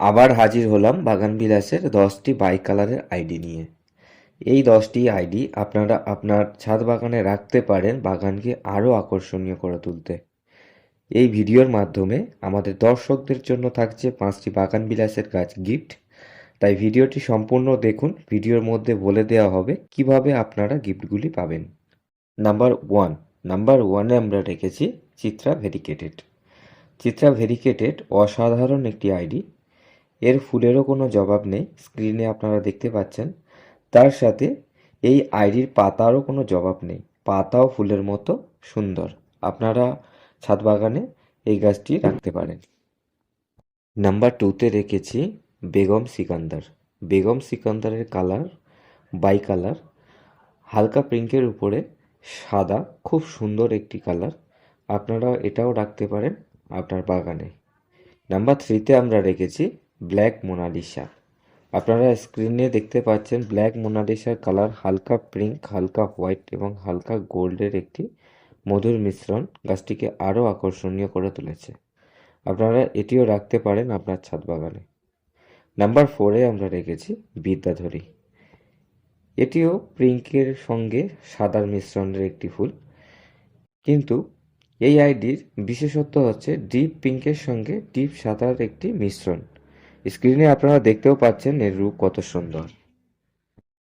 আবার হাজির হলাম বাগান বিলাসের দশটি বাই কালারের আইডি নিয়ে। এই দশটি আইডি আপনারা আপনার ছাদ বাগানে রাখতে পারেন বাগানকে আরও আকর্ষণীয় করে তুলতে। এই ভিডিওর মাধ্যমে আমাদের দর্শকদের জন্য থাকছে পাঁচটি বাগান বিলাসের গাছ গিফট। তাই ভিডিওটি সম্পূর্ণ দেখুন, ভিডিওর মধ্যে বলে দেওয়া হবে কীভাবে আপনারা গিফটগুলি পাবেন। নাম্বার ওয়ান, নাম্বার ওয়ানে আমরা রেখেছি চিত্রা ভেরিকেটেড। চিত্রা ভেরিকেটেড অসাধারণ একটি আইডি এর ফুলেরও কোনো জবাব নেই। স্ক্রিনে আপনারা দেখতে পাচ্ছেন। তার সাথে এই আইডির পাতারও কোনো জবাব নেই। পাতাও ফুলের মতো সুন্দর। আপনারা ছাদ বাগানে এই গাছটি রাখতে পারেন। নাম্বার টুতে রেখেছি বেগম সিকান্দার। বেগম সিকান্দারের কালার বাই কালার হালকা পিঙ্কের উপরে সাদা, খুব সুন্দর একটি কালার। আপনারা এটাও রাখতে পারেন আপনার বাগানে। নাম্বার থ্রিতে আমরা রেখেছি ব্ল্যাক মোনালিসা আপনারা স্ক্রিনে দেখতে পাচ্ছেন ব্ল্যাক মোনালিসার কালার হালকা পিঙ্ক হালকা হোয়াইট এবং হালকা গোল্ডের একটি মধুর মিশ্রণ। গাছটিকে আরও আকর্ষণীয় করে তুলেছে। আপনারা এটিও রাখতে পারেন আপনার ছাদ বাগানে। নাম্বার ফোরে আমরা রেখেছি বিদ্যাধরী। এটিও পিঙ্কের সঙ্গে সাদার মিশ্রণের একটি ফুল। কিন্তু এই আইডির বিশেষত্ব হচ্ছে ডিপ পিঙ্কের সঙ্গে ডিপ সাদার একটি মিশ্রণ। স্ক্রিনে আপনারা দেখতেও পাচ্ছেন এর রূপ কত সুন্দর।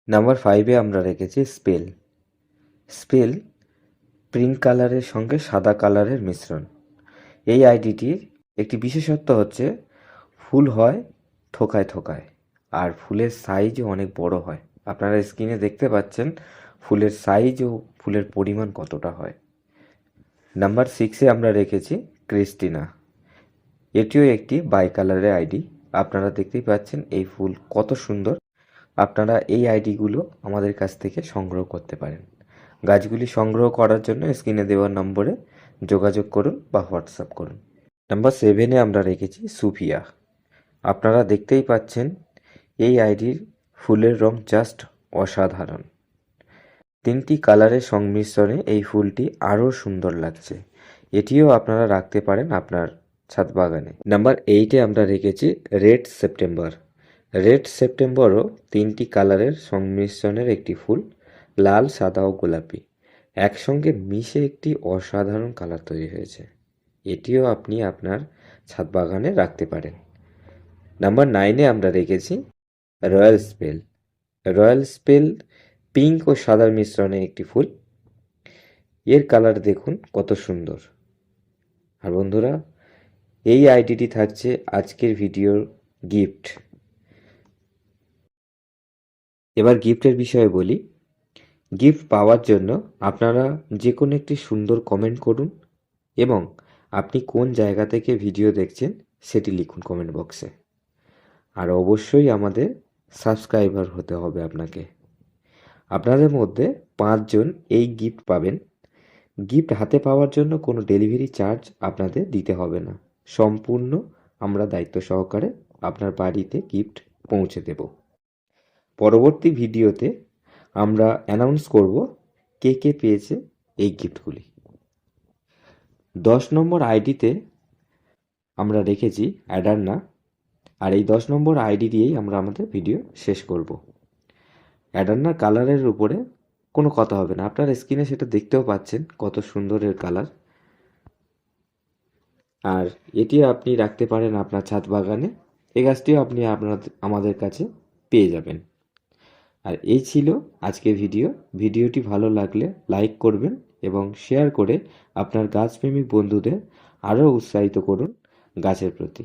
নাম্বার ফাইভে আমরা রেখেছি স্পেল স্পেল পিঙ্ক কালারের সঙ্গে সাদা কালারের মিশ্রণ। এই আইডিটির একটি বিশেষত্ব হচ্ছে, ফুল হয় থোকায় থোকায়, আর ফুলের সাইজও অনেক বড় হয়। আপনারা স্ক্রিনে দেখতে পাচ্ছেন ফুলের সাইজ ও ফুলের পরিমাণ কতটা হয়। নাম্বার সিক্সে আমরা রেখেছি ক্রিস্টিনা এটিও একটি বাই কালারের আইডি আপনারা দেখতেই পাচ্ছেন এই ফুল কত সুন্দর। আপনারা এই আইডিগুলো আমাদের কাছ থেকে সংগ্রহ করতে পারেন। গাছগুলি সংগ্রহ করার জন্য স্ক্রিনে দেওয়া নম্বরে যোগাযোগ করুন বা হোয়াটসঅ্যাপ করুন। নাম্বার সেভেনে আমরা রেখেছি সুফিয়া। আপনারা দেখতেই পাচ্ছেন এই আইডির ফুলের রং জাস্ট অসাধারণ। তিনটি কালারের সংমিশ্রণে এই ফুলটি আরও সুন্দর লাগছে। এটিও আপনারা রাখতে পারেন আপনার ছাদ বাগানে নাম্বার এইটে আমরা রেখেছি রেড সেপ্টেম্বর রেড সেপ্টেম্বরও তিনটি কালারের সংমিশ্রণের একটি ফুল, লাল, সাদা ও গোলাপি। একসঙ্গে মিশে একটি অসাধারণ কালার তৈরি হয়েছে। এটিও আপনি আপনার ছাদ বাগানে রাখতে পারেন। নাম্বার নাইনে আমরা রেখেছি royal spell royal spell pink ও সাদার মিশ্রণে একটি ফুল। এর কালার দেখুন কত সুন্দর। আর বন্ধুরা এই আইডিটি থাকছে আজকের ভিডিওর গিফট এবার গিফটের বিষয়ে বলি। গিফট পাওয়ার জন্য আপনারা যে কোনো একটি সুন্দর কমেন্ট করুন এবং আপনি কোন জায়গা থেকে ভিডিও দেখছেন সেটি লিখুন কমেন্ট বক্সে আর অবশ্যই আমাদের সাবস্ক্রাইবার হতে হবে আপনাকে। আপনাদের মধ্যে পাঁচজন এই গিফট পাবেন। গিফট হাতে পাওয়ার জন্য কোনো ডেলিভারি চার্জ আপনাদের দিতে হবে না। সম্পূর্ণ আমরা দায়িত্ব সহকারে আপনার বাড়িতে গিফট পৌঁছে দেব। পরবর্তী ভিডিওতে আমরা অ্যানাউন্স করব কে কে পেয়েছে এই গিফটগুলি দশ নম্বর আইডিতে আমরা রেখেছি অ্যাডারনা আর এই দশ নম্বর আইডি দিয়েই আমরা আমাদের ভিডিও শেষ করব। অ্যাডার্নার কালারের উপরে কোনো কথা হবে না। আপনার স্ক্রিনে সেটা দেখতেও পাচ্ছেন কত সুন্দর এর কালার আর এটি আপনি রাখতে পারেন আপনার ছাদ বাগানে। এই গাছটিও আপনি আপনার, আমাদের কাছে পেয়ে যাবেন। আর এই ছিল আজকের ভিডিও। ভিডিওটি ভালো লাগলে লাইক করবেন এবং শেয়ার করে আপনার গাছপ্রেমিক বন্ধুদের আরও উৎসাহিত করুন গাছের প্রতি।